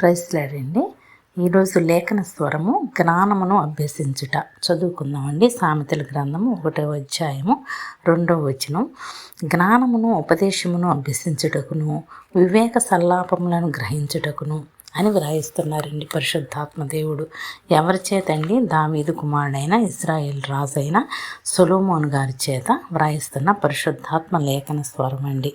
ప్రైస్లాడండి ఈరోజు లేఖన స్వరము జ్ఞానమును అభ్యసించుట. చదువుకుందామండి. సామెతల గ్రంథము ఒకటో అధ్యాయము రెండవ వచనం. జ్ఞానమును ఉపదేశమును అభ్యసించుటకును వివేక సల్లాపములను గ్రహించుటకును అని వ్రాయిస్తున్నారండి పరిశుద్ధాత్మ దేవుడు. ఎవరి చేతండి? దావీదు కుమారుడైన ఇజ్రాయెల్ రాజైన సొలోమోన్ గారి చేత వ్రాయిస్తున్న పరిశుద్ధాత్మ లేఖన స్వరం అండి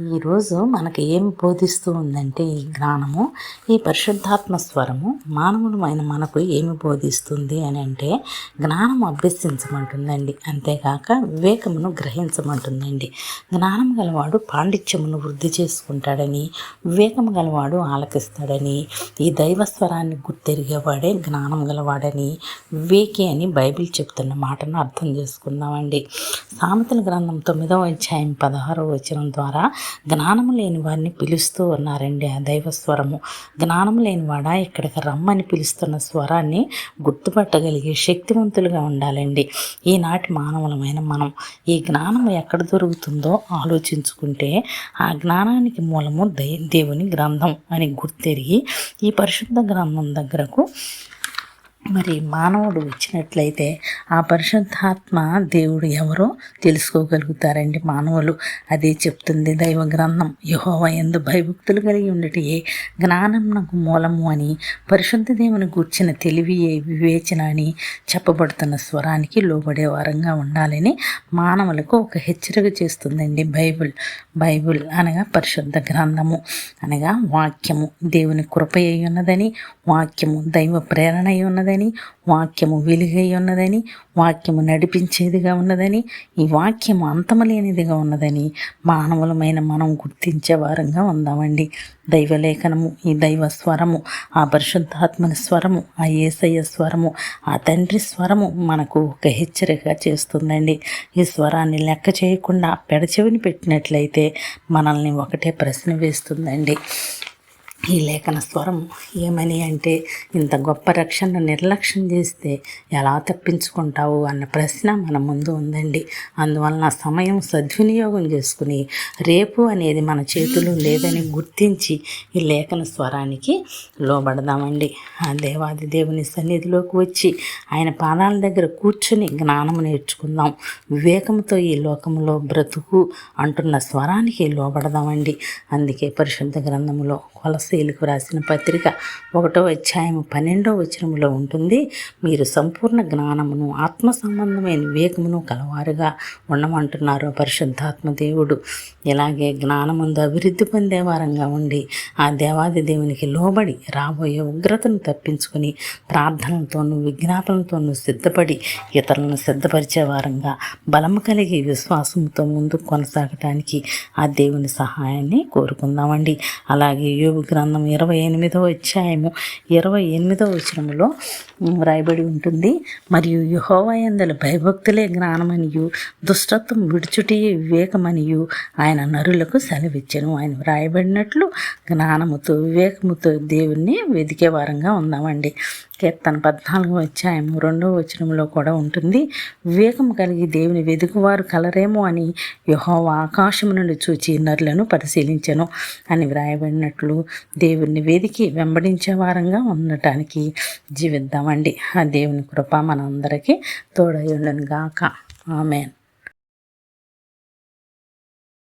ఈరోజు మనకి ఏం బోధిస్తూ ఉందంటే ఈ జ్ఞానము ఈ పరిశుద్ధాత్మ స్వరము మానవులమైన మనకు ఏమి బోధిస్తుంది అని అంటే జ్ఞానం అభ్యసించమంటుందండి. అంతేకాక వివేకమును గ్రహించమంటుందండి. జ్ఞానం గలవాడు పాండిత్యమును వృద్ధి చేసుకుంటాడని వివేకం గలవాడు ఆలకిస్తాడని ఈ దైవ స్వరాన్ని గుర్తెరిగేవాడే జ్ఞానం గలవాడని వివేకి అని బైబిల్ చెప్తున్న మాటను అర్థం చేసుకుందామండి. సామెతల గ్రంథం తొమ్మిదవ అధ్యాయం పదహారవ వచనం ద్వారా జ్ఞానము లేని వారిని పిలుస్తూ ఉన్నారండి ఆ దైవ స్వరము. జ్ఞానం లేనివాడా ఇక్కడికి రమ్మని పిలుస్తున్న స్వరాన్ని గుర్తుపట్టగలిగే శక్తివంతులుగా ఉండాలండి. ఈనాటి మానవులమైన మనం ఈ జ్ఞానం ఎక్కడ దొరుకుతుందో ఆలోచించుకుంటే ఆ జ్ఞానానికి మూలము దేవుని గ్రంథం అని గుర్తెరిగి ఈ పరిశుద్ధ గ్రంథం దగ్గరకు మరి మానవుడు వచ్చినట్లయితే ఆ పరిశుద్ధాత్మ దేవుడు ఎవరో తెలుసుకోగలుగుతారండి మానవులు. అదే చెప్తుంది దైవ గ్రంథం. యహోవ ఎందు భయభక్తులు కలిగి ఉండటే జ్ఞానం నాకు మూలము అని పరిశుద్ధ దేవుని గూర్చిన తెలివియే వివేచన అని చెప్పబడుతున్న స్వరానికి లోబడే వారంగా ఉండాలని మానవులకు ఒక హెచ్చరిక చేస్తుందండి బైబుల్. బైబుల్ అనగా పరిశుద్ధ గ్రంథము అనగా వాక్యము. దేవుని కృప అయి ఉన్నదని వాక్యము దైవ ప్రేరణ అయి ఉన్నదని ఉన్నదని వాక్యము వెలుగై ఉన్నదని వాక్యము నడిపించేదిగా ఉన్నదని ఈ వాక్యము అంతమలేనిదిగా ఉన్నదని మానవులమైన మనం గుర్తించే వారంగా ఉందామండి. దైవలేఖనము ఈ దైవ స్వరము ఆ పరిశుద్ధాత్మని స్వరము ఆ ఏసయ్య స్వరము ఆ తండ్రి స్వరము మనకు ఒక హెచ్చరిక చేస్తుందండి. ఈ స్వరాన్ని లెక్క చేయకుండా పెడచెవిని పెట్టినట్లయితే మనల్ని ఒకటే ప్రశ్న వేస్తుందండి. ఈ లేఖన స్వరం ఏమని అంటే ఇంత గొప్ప రక్షణ నిర్లక్ష్యం చేస్తే ఎలా తప్పించుకుంటావు అన్న ప్రశ్న మన ముందు ఉందండి. అందువలన సమయం సద్వినియోగం చేసుకుని రేపు అనేది మన చేతులు లేదని గుర్తించి ఈ లేఖన స్వరానికి లోబడదామండి. ఆ దేవాది దేవుని సన్నిధిలోకి వచ్చి ఆయన పాదాల దగ్గర కూర్చుని జ్ఞానం నేర్చుకుందాం. వివేకంతో ఈ లోకంలో బ్రతుకు అంటున్న స్వరానికి లోబడదామండి. అందుకే పరిశుద్ధ గ్రంథంలో కొలస కొలసీలకు రాసిన పత్రిక ఒకటో అధ్యాయం పన్నెండో వచనంలో ఉంటుంది మీరు సంపూర్ణ జ్ఞానమును ఆత్మ సంబంధమైన వివేకమును కలవారుగా ఉండమంటున్నారు పరిశుద్ధాత్మ దేవుడు. ఇలాగే జ్ఞానముందు అభివృద్ధి పొందే వారంగా ఉండి ఆ దేవాది దేవునికి లోబడి రాబోయే ఉగ్రతను తప్పించుకుని ప్రార్థనలతోనూ విజ్ఞాపనలతోనూ సిద్ధపడి ఇతరులను సిద్ధపరిచే వారంగా బలము కలిగి విశ్వాసంతో ముందు కొనసాగటానికి ఆ దేవుని సహాయాన్ని కోరుకుందామండి. అలాగే యోగు గ్రంథం ఇరవై ఎనిమిదో అధ్యాయము. ఇరవై ఎనిమిదో వచనములో వ్రాయబడి ఉంటుంది. మరియు యుహోవయందల భయభక్తులే జ్ఞానమనియు దుష్టత్వం విడుచుటే వివేకమనియు ఆయన నరులకు సెలవిచ్చను. ఆయన వ్రాయబడినట్లు జ్ఞానముతో వివేకముతో దేవుణ్ణి వెదికే వారంగా ఉందామండి కీర్తన పద్నాలుగు అధ్యాయం రెండవ వచనంలో కూడా ఉంటుంది. వివేకం కలిగి దేవుని వెదుకువారు కలరేమో అని యహోవ ఆకాశము నుండి చూచి నరులను పరిశీలించను అని వ్రాయబడినట్లు దేవుణ్ణి వెదికి వెంబడించే వారంగా ఉండటానికి జీవిద్దామండి. ఆ దేవుని కృప మనందరికీ తోడై గాక ఆమెన్.